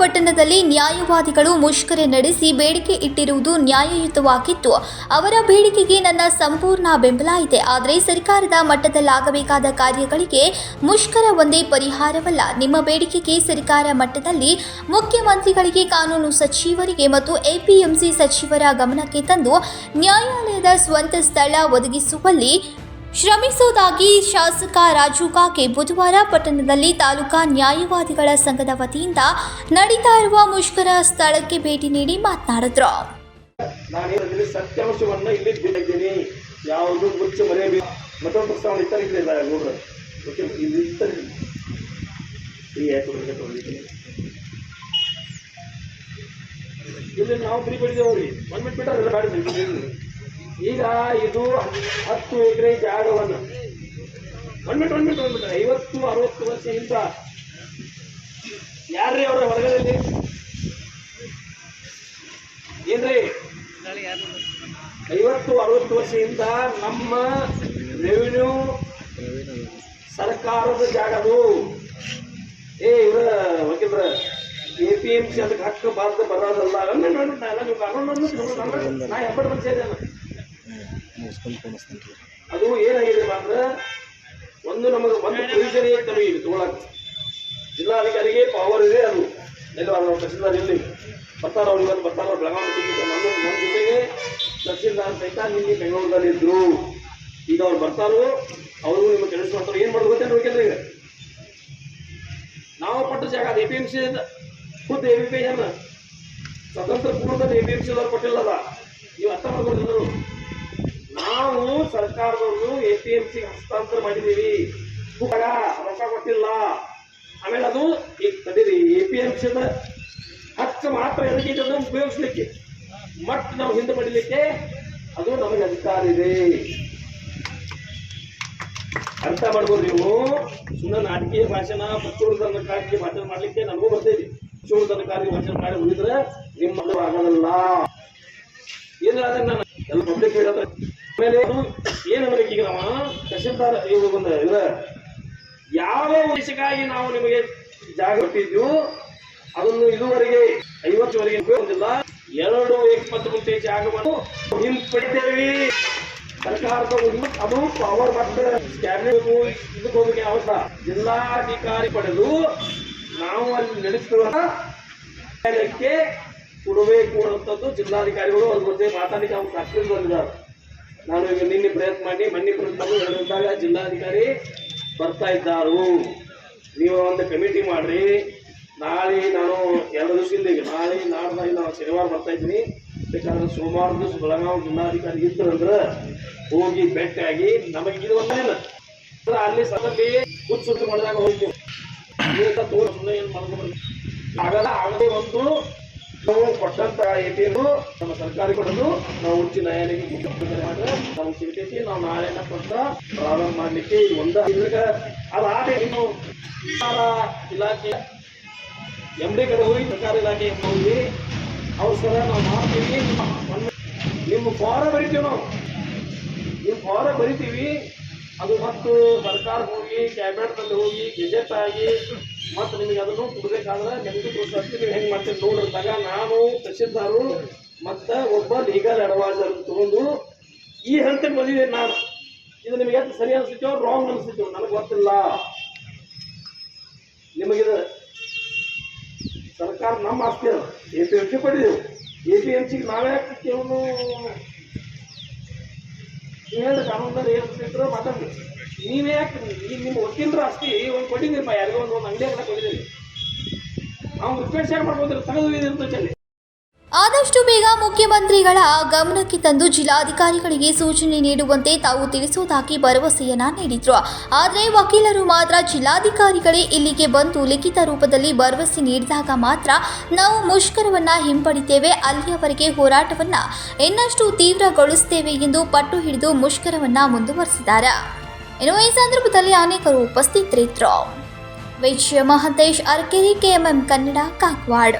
ಪಟ್ಟಣದಲ್ಲಿ ನ್ಯಾಯವಾದಿಗಳು ಮುಷ್ಕರ ನಡೆಸಿ ಬೇಡಿಕೆ ಇಟ್ಟಿರುವುದು ನ್ಯಾಯಯುತವಾಗಿತ್ತು. ಅವರ ಬೇಡಿಕೆಗೆ ನನ್ನ ಸಂಪೂರ್ಣ ಬೆಂಬಲ ಇದೆ. ಆದರೆ ಸರ್ಕಾರದ ಮಟ್ಟದಲ್ಲಾಗಬೇಕಾದ ಕಾರ್ಯಗಳಿಗೆ ಮುಷ್ಕರ ಒಂದೇ ಪರಿಹಾರವಲ್ಲ. ನಿಮ್ಮ ಬೇಡಿಕೆಗೆ ಸರ್ಕಾರ ಮಟ್ಟದಲ್ಲಿ ಮುಖ್ಯಮಂತ್ರಿಗಳಿಗೆ ಕಾನೂನು ಸಚಿವರಿಗೆ ಮತ್ತು ಎಪಿಎಂಸಿ ಸಚಿವರ ಗಮನಕ್ಕೆ ತಂದು ನ್ಯಾಯಾಲಯದ ಸ್ವಂತ ಸ್ಥಳ ಒದಗಿಸುವಲ್ಲಿ ಶ್ರಮಿಸುವುದಾಗಿ ಶಾಸಕ ರಾಜು ಕಾಕೆ ಬುಧವಾರ ಪಟ್ಟಣದಲ್ಲಿ ತಾಲೂಕಾ ನ್ಯಾಯವಾದಿಗಳ ಸಂಘದ ವತಿಯಿಂದ ನಡೀತಾ ಇರುವ ಮುಷ್ಕರ ಸ್ಥಳಕ್ಕೆ ಭೇಟಿ ನೀಡಿ ಮಾತನಾಡಿದ್ರು ನಾನೇನಿದ್ರೆ ಸತ್ಯಾಂಶವನ್ನ ಇಲ್ಲಿ ಬಿಟ್ಟಿದ್ದೀನಿ ಯಾವುದು ಮುಚ್ಚ ಮರೆಯಬೇಕು ಮತ್ತೊಂದು ಪ್ರಸ್ತಾವನೆ ಇತ್ತರಿಲ್ಲ ನೋಡ್ರಿ ಓಕೆ ಇಲ್ಲಿ ಇತ್ತರಿ ಈ ಯಾಕೆ ಹುಡುಗ ತಗೊಂಡಿದ್ದೀನಿ ಇಲ್ಲಿ ನಾವು ಫ್ರೀ ಪಡಿದೇವ್ರಿ ಒನ್ ಮಿನಿಟ್ ಬಿಟ್ಟಾರೆ ಬೇಡ ಈಗ ಇದು ಹತ್ತು ಎಕರೆ ಜಾಗವನ್ನು ಮಿನಿಟ್ ಒನ್ ಮಿನಿಟ್ ಐವತ್ತು ಅರವತ್ತು ವರ್ಷದಿಂದ ಯಾರ್ರೀ ಅವರ ವರ್ಗದಲ್ಲಿ ಏನ್ರಿ ಐವತ್ತು ಅರವತ್ತು ವರ್ಷದಿಂದ ನಮ್ಮ ರೆವಿನ್ಯೂ ಸರ್ಕಾರದ ಜಾಗ ಅದು ಏ ಇವರ ವಕೀಲ್ರ ಎ ಪಿ ಎಂ ಸಿ ಅದಕ್ಕೆ ಹಕ್ಕು ಬಾರ್ದು ಬರೋದಲ್ಲ ಅಲ್ಲ ನಾನು ನಾ ಎಲ್ಲ ನೀವು ಎಪ್ಪತ್ತು ಅದು ಏನಾಗಿದೆ ಅಂದ್ರೆ ಒಂದು ನಮಗೆ ಒಂದು ಪ್ರೊವಿಷನ್ ಐತೆ ಇದೆ, ತಗೊಳಕ್ಕೆ. ಜಿಲ್ಲಾಧಿಕಾರಿಗೆ ಪವರ್ ಇದೆ ಅದು. ಎಲ್ಲ ಅವ್ರು ತಹಸೀಲ್ದಾರ್ ಬರ್ತಾರ ಅವ್ರು ಇವತ್ತು ಬರ್ತಾರ ಬೆಳಗಾವಿ ಟಿಕೆಟ್ ನನ್ನ ನನ್ನ ಜೊತೆಗೆ ತಹಸೀಲ್ದಾರ್ ಸಹಿತ ನಿನ್ನೆ ಬೆಂಗಳೂರಲ್ಲಿ ಇದ್ರು. ಈಗ ಅವ್ರು ಬರ್ತಾರೋ ಅವರು ನಿಮ್ಗೆ ಕೆಲಸ ಮಾಡ್ತಾರೆ, ಏನು ಮಾಡೋದು ಗೊತ್ತೇನು ಬೇಕಂದ್ರೆ ಈಗ? ನಾವು ಪಟ್ಟ ಜಾಗ ಅದು ಎ ಪಿ ಎಂ ಸಿ ಖುದ್ದು ಎ ಪಿ ಪಿ ಸ್ವತಂತ್ರ ಪೂರ್ವದಲ್ಲಿ ಎ ಪಿ ಎಂ ಸಿ ಅವ್ರು ಕೊಟ್ಟಿಲ್ಲದ ನೀವು ಅರ್ಥ ಮಾಡ್ಕೊಂಡಿದ್ರು ನಾವು ಸರ್ಕಾರದವರು ಎ ಪಿ ಎಂ ಸಿ ಹಸ್ತಾಂತರ ಮಾಡಿದೀವಿ ರೊಕ್ಕ ಕೊಟ್ಟಿಲ್ಲ. ಆಮೇಲೆ ಅದು ಈಗ ತಡೀರಿ ಎ ಪಿ ಎಂ ಸಿದ ಹತ್ತು ಮಾತ್ರ ಎದಕ್ಕೆ ಅದನ್ನು ಉಪಯೋಗಿಸ್ಲಿಕ್ಕೆ. ಮಟ್ ನಾವು ಹಿಂದೆ ಪಡಿಲಿಕ್ಕೆ ಅದು ನಮಗೆ ಅಧಿಕಾರ ಇದೆ. ಅರ್ಥ ಮಾಡ್ಬೋದು ನೀವು? ಸುಮ್ಮನೆ ನಾಟಕೀಯ ಭಾಷಣ ಪ್ರಚೋದನಕಾರಿ ಭಾಷಣ ಮಾಡ್ಲಿಕ್ಕೆ ನನಗೂ ಬರ್ತೈತಿ ಪ್ರಚೋದನಕಾರಿ ಭಾಷಣ ಮಾಡಿ ಉಳಿದ್ರೆ ನಿಮ್ಮ ಆಗಲ್ಲ. ಅದನ್ನ ನಾನು ಎಲ್ಲ ಪಬ್ಲಿಕ್ ಹೇಳಿದ್ರೆ ಏನು? ಈಗ ನಾವು? ತಹಶೀಲ್ದಾರ್ ಬಂದ ಇದ್ರ ಯಾವ ಉದ್ದೇಶಕ್ಕಾಗಿ ನಾವು ನಿಮಗೆ ಜಾಗ ಕೊಟ್ಟಿದ್ವು, ಅದನ್ನು ಇದುವರೆಗೆ ಐವತ್ತುವರೆಗೆ ಹೊಂದಿಲ್ಲ ಎರಡು ಇಪ್ಪತ್ತು ಗುಂಟೆ ಜಾಗವನ್ನು ಹಿಂಪಡಿತೇವೆ ಸರ್ಕಾರದ ಒಂದು- ಅದು ಪವರ್ ಮತ್ತೆ ಕ್ಯಾಬಿನೆಟ್ ಇದಕ್ಕೆ ಹೋಗಕ್ಕೆ ಅವಶ್ಯ ಜಿಲ್ಲಾಧಿಕಾರಿ ಪಡೆದು ನಾವು ಅಲ್ಲಿ ಕಾರ್ಯಕ್ಕೆ ಕೊಡಬೇಕು ಅನ್ನುವಂಥದ್ದು ಜಿಲ್ಲಾಧಿಕಾರಿಗಳು. ಅದ್ರ ಬಗ್ಗೆ ಮಾತಾಡಲಿಕ್ಕೆ ಅವ್ರು ಸಾಕ್ಷಿ ಬಂದಿದ್ದಾರೆ. ನಾನು ಈಗ ನಿನ್ನೆ ಪ್ರಯತ್ನ ಮಾಡಿ ಮಣ್ಣಿ ಪ್ರಯತ್ನ ಜಿಲ್ಲಾಧಿಕಾರಿ ಬರ್ತಾ ಇದ್ದಾರು. ನೀವು ಒಂದು ಕಮಿಟಿ ಮಾಡ್ರಿ. ನಾಳೆ ನಾನು ಎರಡು ದಿವಸದಿಂದ ಈಗ ನಾಳೆ, ನಾಡ್ದಾಗ ನಾನು ಶನಿವಾರ ಬರ್ತಾ ಇದ್ದೀನಿ. ಬೇಕಾದ್ರೆ ಸೋಮವಾರ ದಿವಸ ಬೆಳಗಾವಿ ಜಿಲ್ಲಾಧಿಕಾರಿ ಇದ್ರಂದ್ರೆ ಹೋಗಿ ಭೇಟಿಯಾಗಿ ನಮಗೆ ಇದು ಅಲ್ಲ ಅಲ್ಲಿ ಸದಲ್ಲಿ ಹುಚ್ಚು ಮಾಡಿದಾಗ ಹೋಗ್ತೀವಿ ಏನು ಮಾಡ್ಕೊಂಡು ಆಗಲ್ಲ ಆಗದೆ ಒಂದು ನಾವು ಕೊಟ್ಟಂತ ಎ ಟಿ ನಮ್ಮ ಸರ್ಕಾರ ಕೊಡಲು ನಾವು ಉಚ್ಚ ನ್ಯಾಯಾಲಯಕ್ಕೆ ನಮ್ಗೆ ಸಿಗ್ತೈತಿ ನಾವು ನಾಳೆ ಕೊಟ್ಟ ಪ್ರಾರಂಭ ಮಾಡಲಿಕ್ಕೆ ಒಂದ ಇದ್ರಾಗ ಅದಾದ ಇನ್ನು ಇಲಾಖೆ ಎಂ ಡಿ ಕಡೆ ಹೋಗಿ ಸರ್ಕಾರ ಇಲಾಖೆ ಹೋಗಿ ಅವ್ರ ಸರ ನಾವು ಮಾಡ್ತೀವಿ. ನಿಮ್ಮ ಫಾರ ಬರಿತೀವಿ ನಾವು. ನಿಮ್ಮ ಫಾರ ಬರಿತೀವಿ. ಅದು ಮತ್ತು ಸರ್ಕಾರ ಹೋಗಿ, ಕ್ಯಾಬಿನೆಟ್ನಲ್ಲಿ ಹೋಗಿ, ಗೆಜೆಟ್ ಆಗಿ ಮತ್ತು ನಿಮಗೆ ಅದನ್ನು ಕೊಡ್ಬೇಕಾದ್ರೆ ನಿಮಗೆ ತೋರಿಸ್ತೀವಿ ನೀವು ಹೆಂಗೆ ಮಾಡ್ತೀರಿ ನೋಡಿದಾಗ ನಾನು ತಹಶೀಲ್ದಾರು ಮತ್ತು ಒಬ್ಬ ಲೀಗಲ್ ಅಡ್ವೈಸರ್ ತಗೊಂಡು ಈ ಹಂತಕ್ಕೆ ಬಂದಿದೆ ನಾನು. ಇದು ನಿಮಗೆ ಸರಿ ಅನಿಸುತ್ತೋ ರಾಂಗ್ ಅನಿಸುತ್ತೋ ನನಗೆ ಗೊತ್ತಿಲ್ಲ. ನಿಮಗಿದು ಸರ್ಕಾರ ನಮ್ಮ ಆಸ್ತಿ ಎ ಪಿ ಎಂ ಸಿ ಪಡೆದೆವು ಎ ಪಿ ಎಂ ಸಿಗೆ ನಾವೇ ಕೇವನು ಕಾನೂನು ಏನು ಸಿಕ್ಕರೋ ಮಾತಾಡಿ ನೀವೇ ಯಾಕೆ ನಿಮ್ಮ ವಕೀಲರ ಆಸ್ತಿ ಒಂದು ಕೊಟ್ಟಿದ್ದೀರಪ್ಪ ಯಾರಿಗೋ ಒಂದು ಒಂದು ಅಂಗಡಿ ಎಲ್ಲ ಕೊಟ್ಟಿದ್ದೀರಿ ನಾವು ರಿಪೇರ್ ಯಾಕೆ ಮಾಡ್ಬೋದಿಲ್ಲ, ತಗದು ಅಲ್ಲಿ ಆದಷ್ಟು ಬೇಗ ಮುಖ್ಯಮಂತ್ರಿಗಳ ಗಮನಕ್ಕೆ ತಂದು ಜಿಲ್ಲಾಧಿಕಾರಿಗಳಿಗೆ ಸೂಚನೆ ನೀಡುವಂತೆ ತಾವು ತಿಳಿಸುವುದಾಗಿ ಭರವಸೆಯನ್ನ ನೀಡಿದ್ರು. ಆದರೆ ವಕೀಲರು ಮಾತ್ರ ಜಿಲ್ಲಾಧಿಕಾರಿಗಳೇ ಇಲ್ಲಿಗೆ ಬಂದು ಲಿಖಿತ ರೂಪದಲ್ಲಿ ಭರವಸೆ ನೀಡಿದಾಗ ಮಾತ್ರ ನಾವು ಮುಷ್ಕರವನ್ನ ಹಿಂಪಡಿತೇವೆ, ಅಲ್ಲಿಯವರೆಗೆ ಹೋರಾಟವನ್ನ ಇನ್ನಷ್ಟು ತೀವ್ರಗೊಳಿಸುತ್ತೇವೆ ಎಂದು ಪಟ್ಟು ಹಿಡಿದು ಮುಷ್ಕರವನ್ನ ಮುಂದುವರೆಸಿದ್ದಾರೆ. ಇನ್ನು ಈ ಸಂದರ್ಭದಲ್ಲಿ ಅನೇಕರು ಉಪಸ್ಥಿತರಿದ್ದರು. ವಿಜಯ ಮಹಂತೇಶ್ ಅರ್ಕೆರಿ ಕೆಎಂಎಂ ಕನ್ನಡ ಕಾಗವಾಡ್